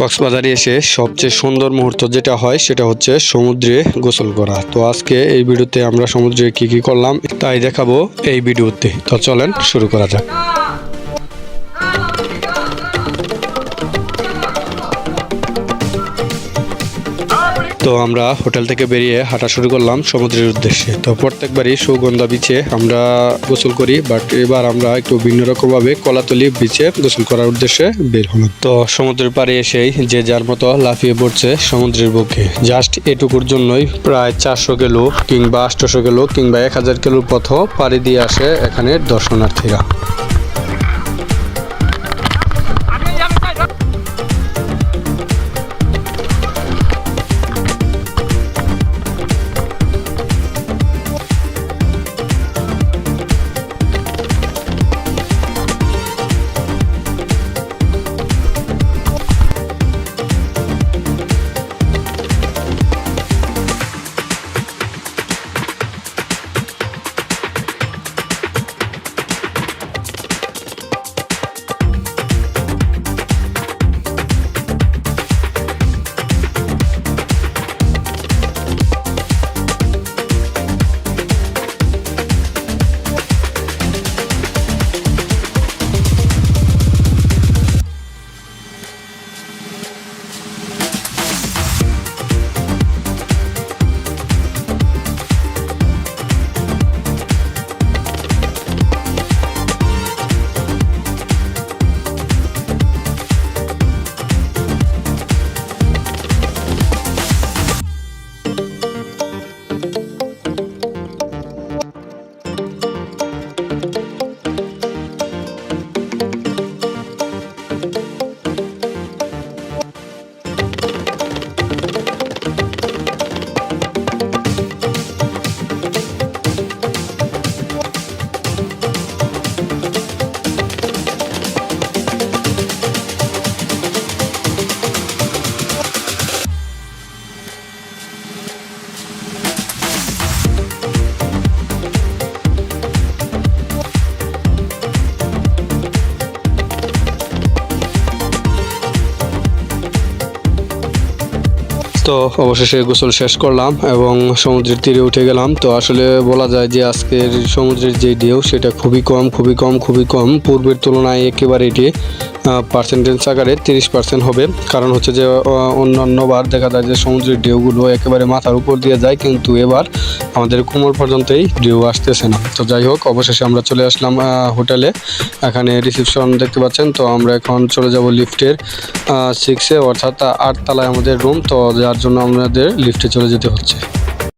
কক্সবাজারে এসে সবচেয়ে সুন্দর মুহূর্ত যেটা হয় সেটা হচ্ছে সমুদ্রে গোসল করা। তো আজকে এই ভিডিওতে আমরা সমুদ্রে কি কি করলাম তাই দেখাবো এই ভিডিওতে। তো চলেন শুরু করা যাক। তো আমরা হোটেল থেকে বেরিয়ে হাঁটা শুরু করলাম সমুদ্রের উদ্দেশ্যে। তো প্রত্যেকবারই সুগন্ধা বিচে আমরা গোসল করি বাট এবার আমরা একটু ভিন্ন রকমভাবে কলাতলি বিচে গোসল করার উদ্দেশ্যে বের হলাম। তো সমুদ্রের পাড়ে এসেই যে যার মতো লাফিয়ে পড়ছে সমুদ্রের বুকে। জাস্ট এটুকুর জন্যই প্রায় চারশো কিলো কিংবা আটশোশো কিলো কিংবা এক হাজার কিলোর পথও পাড়ি দিয়ে আসে এখানে দর্শনার্থীরা। তো অবশেষে গোসল শেষ করলাম এবং সমুদ্রের তীরে উঠে গেলাম। তো আসলে বলা যায় যে আজকের সমুদ্রের যে ঢেউ সেটা খুবই কম খুবই কম খুবই কম। পূর্বের তুলনায় একেবারে এটি পার্সেন্টেজ আকারে তিরিশ পার্সেন্ট হবে। কারণ হচ্ছে যে আহ, অন্যান্য বার দেখা যায় যে সমুদ্রের ঢেউগুলো একেবারে মাথার উপর দিয়ে যায় কিন্তু এবার আমাদের কোমর পর্যন্তই ঢেউ আসতেছে না। তো যাই হোক অবশেষে আমরা চলে আসলাম হোটেলে। এখানে রিসেপশন দেখতে পাচ্ছেন। তো আমরা এখন চলে যাব লিফটের সিক্সে অর্থাৎ আট তলায় আমাদের রুম। তো যার জন্য আমাদের লিফটে চলে যেতে হচ্ছে।